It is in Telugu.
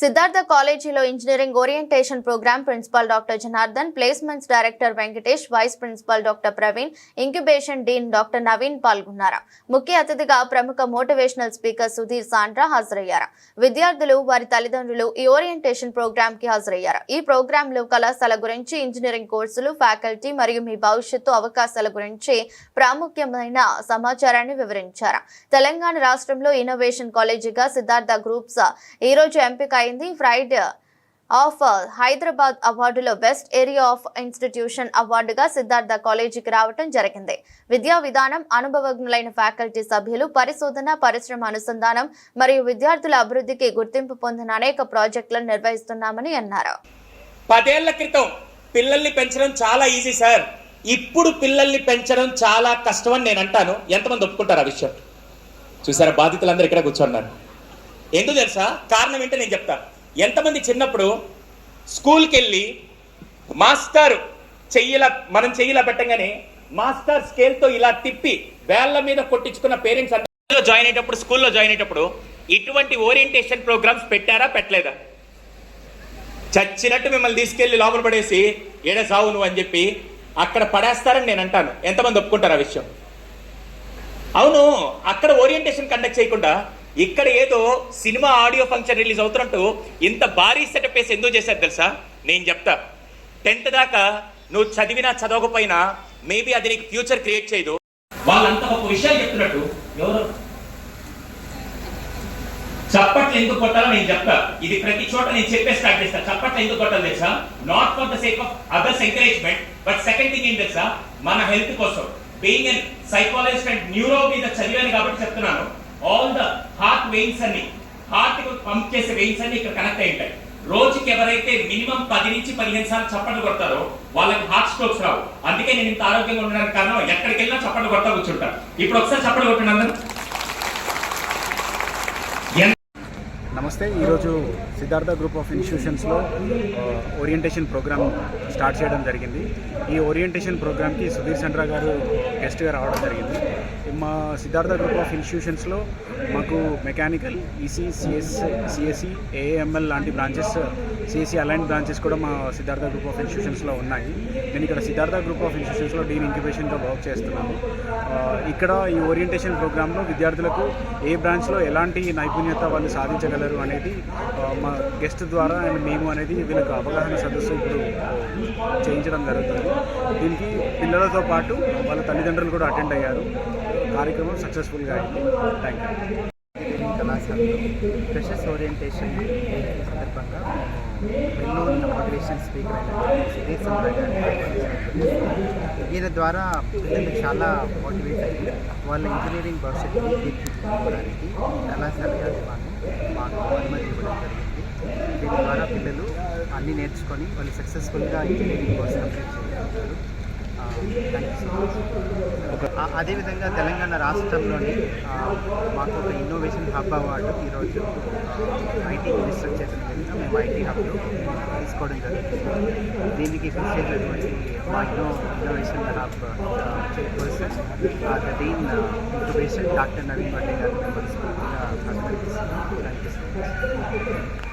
సిద్ధార్థ కాలేజీలో engineering orientation program principal doctor Janardhan placements director Venkatesh vice principal doctor Praveen incubation dean doctor Naveen పాల్గొన్నారు. ముఖ్య అతిథిగా ప్రముఖ మోటివేషనల్ స్పీకర్ సుధీర్ సాండ్రా హాజరయ్యారు. విద్యార్థులు వారి తల్లిదండ్రులు ఈ ఓరియంటేషన్ ప్రోగ్రాం కి హాజరయ్యారు. ఈ ప్రోగ్రామ్లో కళాశాల గురించి ఇంజనీరింగ్ కోర్సులు ఫ్యాకల్టీ మరియు మీ భవిష్యత్తు అవకాశాల గురించి ప్రాముఖ్యమైన సమాచారాన్ని వివరించారు. తెలంగాణ రాష్ట్రంలో ఇన్నోవేషన్ కాలేజీగా సిద్ధార్థ గ్రూప్స్ ఈ రోజు ఎంపిక అయింది. ఫ్రైడ్ ఆఫ్ హైదరాబాద్ అవార్డులో బెస్ట్ ఏరియా ఆఫ్ ఇన్స్టిట్యూషన్ అవార్డుగా సిద్ధార్థ కాలేజీకి రావటం జరిగింది. విద్యా విధానం అనుభవజ్ఞులైన ఫ్యాకల్టీ సభ్యులు పరిశోధన పరిశ్రమ అనుసంధానం మరియు విద్యార్థుల అభివృద్ధికి గుర్తింపు పొందిన అనేక ప్రాజెక్టులను నిర్వహిస్తున్నామని అన్నారు. పదేళ్ళ క్రితం పిల్లల్ని పెంచడం చాలా ఈజీ సార్. ఇప్పుడు పిల్లల్ని పెంచడం చాలా కష్టం అని నేను అంటాను. ఎంతమంది ఒప్పుకుంటారు ఆ విషయం? చూసారా? బాధితులందరూ ఇక్కడ కూర్చున్నారు. ఎందుకు తెలుసా? కారణం ఏంటో నేను చెప్తా. ఎంతమంది చిన్నప్పుడు స్కూల్కి వెళ్ళి మాస్టర్ చెయ్యిలా మనం చెయ్యిలా పెట్టగానే మాస్టర్ స్కేల్తో ఇలా తిప్పి వేళ్ళ మీద కొట్టించుకున్న పేరెంట్స్ అందరూ జాయిన్ అయ్యేటప్పుడు స్కూల్లో జాయిన్ అయ్యేటప్పుడు ఇటువంటి ఓరియంటేషన్ ప్రోగ్రామ్స్ పెట్టారా పెట్టలేదా? చచ్చినట్టు మిమ్మల్ని తీసుకెళ్ళి లోపల పడేసి ఏడ సావు నువ్వు? అని చెప్పి అక్కడ పడేస్తారని నేను అంటాను. ఎంతమంది ఒప్పుకుంటారు ఆ విషయం? అవును అక్కడ ఓరియంటేషన్ కండక్ట్ చేయకుండా ఇక్కడ ఏదో సినిమా ఆడియో ఫంక్షన్ రిలీజ్ అవుతున్నట్టు ఇంత భారీ సెటప్ వేసి ఎందుకు చేశారు తెలుసా? నేను చెప్తా. టెన్త్ దాకా నువ్వు చదివినా చదవకపోయినా మేబీ అది నీకు ఫ్యూచర్ క్రియేట్ చేయదు. వాళ్ళంతా ఒక విషయాలు చెప్తున్నట్టు ఎవరు? చప్పట్లు ఎందుకు కొట్టాలో నేను చెప్తా. ఇది ప్రతి చోట నేను చెప్పే స్టార్ట్ చేస్తా. చప్పట్లు ఎందుకు కొట్టాలి తెలుసా? Not for the sake of others encouragement but second thing ఏం తెలుసా? మన హెల్త్ కోసం. Being an psychologist and neuro మీద చదివాను కాబట్టి చెప్తున్నాను. ఆల్ ద వెయిన్స్ అన్ని. హార్ట్ పంప్ చేసే వెయిన్స్ అన్ని ఇక్కడ కనెక్ట్ అయి ఉంటాయి. రోజుకి ఎవరైతే మినిమం పది నుంచి పదిహేను సార్లు చప్పట్లు కొడతారో వాళ్ళకి హార్ట్ స్ట్రోక్స్ రావు. అందుకే నేను ఇంత ఆరోగ్యంగా ఉండడానికి కారణం ఎక్కడికి వెళ్ళినా చప్పట్లు కొడతా కూర్చుంటాను ఇప్పుడు ఒకసారి చప్పట్లు కొట్టండి అందరూ. నమస్తే ఈరోజు సిద్ధార్థ గ్రూప్ ఆఫ్ ఇన్స్టిట్యూషన్స్లో ఓరియంటేషన్ ప్రోగ్రామ్ స్టార్ట్ చేయడం జరిగింది. ఈ ఓరియంటేషన్ ప్రోగ్రామ్కి సుధీర్ చంద్ర గారు గెస్ట్గా రావడం జరిగింది. మా సిద్ధార్థ గ్రూప్ ఆఫ్ ఇన్స్టిట్యూషన్స్లో మాకు mechanical EC CS CSC AML లాంటి బ్రాంచెస్ సిఎస్సి అలైన్ బ్రాంచెస్ కూడా మా సిద్ధార్థ గ్రూప్ ఆఫ్ ఇన్స్టిట్యూషన్స్లో ఉన్నాయి. నేను ఇక్కడ సిద్ధార్థ గ్రూప్ ఆఫ్ ఇన్స్టిట్యూషన్స్లో డీన్ ఇంక్యుబేషన్గా వర్క్ చేస్తున్నాను. ఇక్కడ ఈ ఓరియంటేషన్ ప్రోగ్రాంలో విద్యార్థులకు ఏ బ్రాంచ్లో ఎలాంటి నైపుణ్యత వాళ్ళు సాధించగలరు అనేది మా గెస్ట్ ద్వారా అండ్ మేము అనేది వీళ్ళకు అవగాహన సదస్సు ఇప్పుడు చేయించడం జరుగుతుంది. దీనికి పిల్లలతో పాటు వాళ్ళ తల్లిదండ్రులు కూడా అటెండ్ అయ్యారు. కార్యక్రమం సక్సెస్ఫుల్గా అయింది. థ్యాంక్ యూ ఇంజనీరింగ్ కళాశాలలో ఫ్రెషర్స్ ఓరియంటేషన్ సందర్భంగా ఎన్నో మోటివేషన్ స్పీకర్ అయిన సుధీర్ చంద్ర ఈయన ద్వారా పిల్లలు చాలా మోటివేట్ అయ్యి వాళ్ళ ఇంజనీరింగ్ భవిష్యత్తుని తీర్చిదిద్దుకోవడానికి కళాశాల యాజమాన్యం మాకు అనుమతి ఇవ్వడం జరిగింది. దీని ద్వారా పిల్లలు అన్నీ నేర్చుకొని వాళ్ళు సక్సెస్ఫుల్గా ఇంజనీరింగ్ కోర్స్ కంప్లీట్ చేయగలుగుతారు. అదేవిధంగా తెలంగాణ రాష్ట్రంలోని మాకు ఒక ఇన్నోవేషన్ హబ్ అవార్డు ఈరోజు ఐటీ మినిస్టర్ చేసిన మీదుగా మేము ఐటీ హబ్లో తీసుకోవడం జరుగుతుంది. దీనికి కృషి చేసినటువంటి మా inno innovation hub chairperson the dean incubation doctor Naveen Vadde గారు మనస్ఫూర్తిగా అభినందిస్తున్నాను థ్యాంక్